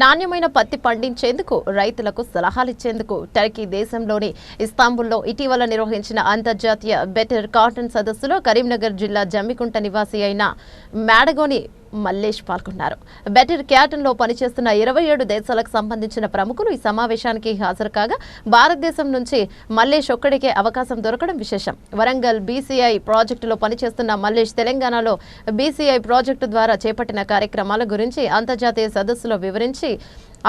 నాణ్యమైన పత్తి పండించేందుకు రైతులకు సలహాలిచ్చేందుకు టర్కీ దేశంలోని ఇస్తాంబుల్లో ఇటీవల నిర్వహించిన అంతర్జాతీయ బెటర్ కాటన్ సదస్సులో కరీంనగర్ జిల్లా జమ్మికుంట నివాసి అయిన మేడగోని మల్లేష్ పాల్గొన్నారు. బెటర్ క్యాటన్లో పనిచేస్తున్న ఇరవై ఏడు దేశాలకు సంబంధించిన ప్రముఖులు ఈ సమావేశానికి హాజరు కాగా భారతదేశం నుంచి మల్లేష్ ఒక్కడికే అవకాశం దొరకడం విశేషం. వరంగల్ బీసీఐ ప్రాజెక్టులో పనిచేస్తున్న మల్లేష్ తెలంగాణలో బీసీఐ ప్రాజెక్టు ద్వారా చేపట్టిన కార్యక్రమాల గురించి అంతర్జాతీయ సదస్సులో వివరించి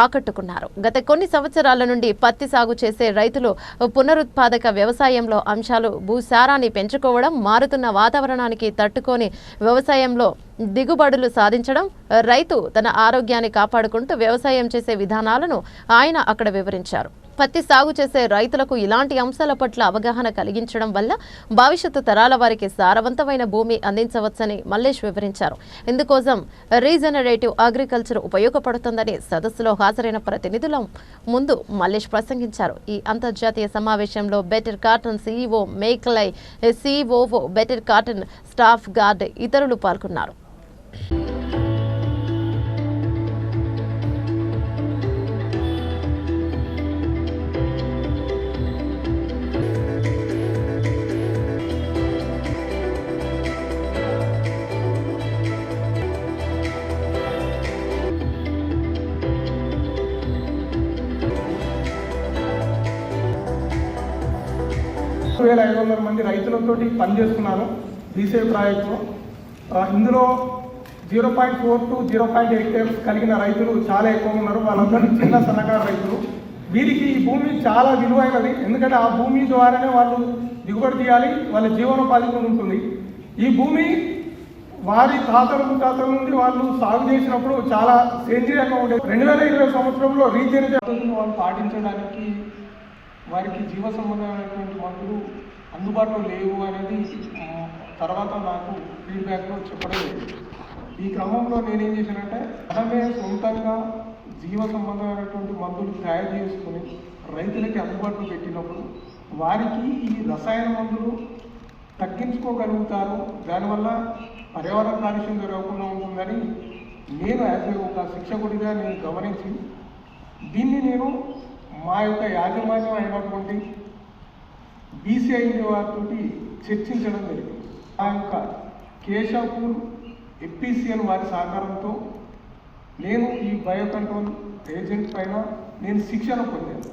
ఆకట్టుకున్నారు. గత కొన్ని సంవత్సరాల నుండి పత్తి సాగు చేసే రైతులు పునరుత్పాదక వ్యవసాయంలో అంశాలు భూసారాన్ని పెంచుకోవడం మారుతున్న వాతావరణానికి తట్టుకొని వ్యవసాయంలో దిగుబడులు సాధించడం రైతు తన ఆరోగ్యాన్ని కాపాడుకుంటూ వ్యవసాయం చేసే విధానాలను ఆయన అక్కడ వివరించారు. పత్తి సాగు చేసే రైతులకు ఇలాంటి అంశాల పట్ల అవగాహన కలిగించడం వల్ల భవిష్యత్తు తరాల వారికి సారవంతమైన భూమి అందించవచ్చని మల్లేష్ వివరించారు. ఇందుకోసం రీజనరేటివ్ అగ్రికల్చర్ ఉపయోగపడుతుందని సదస్సులో హాజరైన ప్రతినిధుల ముందు మల్లేష్ ప్రసంగించారు. ఈ అంతర్జాతీయ సమావేశంలో Better Cotton CEO మేకలై CEO Better Cotton staff guard ఇతరులు పాల్గొన్నారు. రెండు వేల ఐదు వందల మంది రైతులతో పనిచేస్తున్నారు బీసీఐ ప్రాజెక్టులో. ఇందులో zero point four to zero point eight times కలిగిన రైతులు చాలా ఎక్కువ ఉన్నారు. వాళ్ళందరూ చిన్న సన్నకారు రైతులు. వీరికి ఈ భూమి చాలా విలువైనది. ఎందుకంటే ఆ భూమి ద్వారానే వాళ్ళు దిగుబడి తీయాలి వాళ్ళ జీవనోపాధి కూడా ఉంటుంది. ఈ భూమి వారి తాతల ముత్తాతల నుండి వాళ్ళు సాగు చేసినప్పుడు చాలా సేంద్రియంగా ఉండేది రెండు వేల ఇరవై సంవత్సరంలో రీజనరేషన్ వాళ్ళు పాటించడానికి వారికి జీవ సంబంధమైనటువంటి అందుబాటులో లేవు అనేది తర్వాత నాకు ఫీడ్బ్యాక్లో చెప్పడం లేదు. ఈ క్రమంలో నేనేం చేశానంటే మనమే సొంతంగా జీవ సంబంధమైనటువంటి మందులు తయారు చేసుకుని రైతులకి అందుబాటులో పెట్టినప్పుడు వారికి ఈ రసాయన మందులు తగ్గించుకోగలుగుతారు. దానివల్ల పర్యావరణ కాలుష్యం జరగకుండా ఉంటుందని నేను యాజ్ ఒక శిక్షకుడిగా నేను గమనించి దీన్ని నేను మా యొక్క యాజమాన్యం అయినటువంటి బీసీఐ వారితో చర్చించడం జరిగింది. ఆ యొక్క కేశవపూర్ ఎఫ్పిసిఎన్ వారి సహకారంతో నేను ఈ బయోకంట్రోల్ ఏజెంట్ పైన నేను శిక్షణ పొందాను.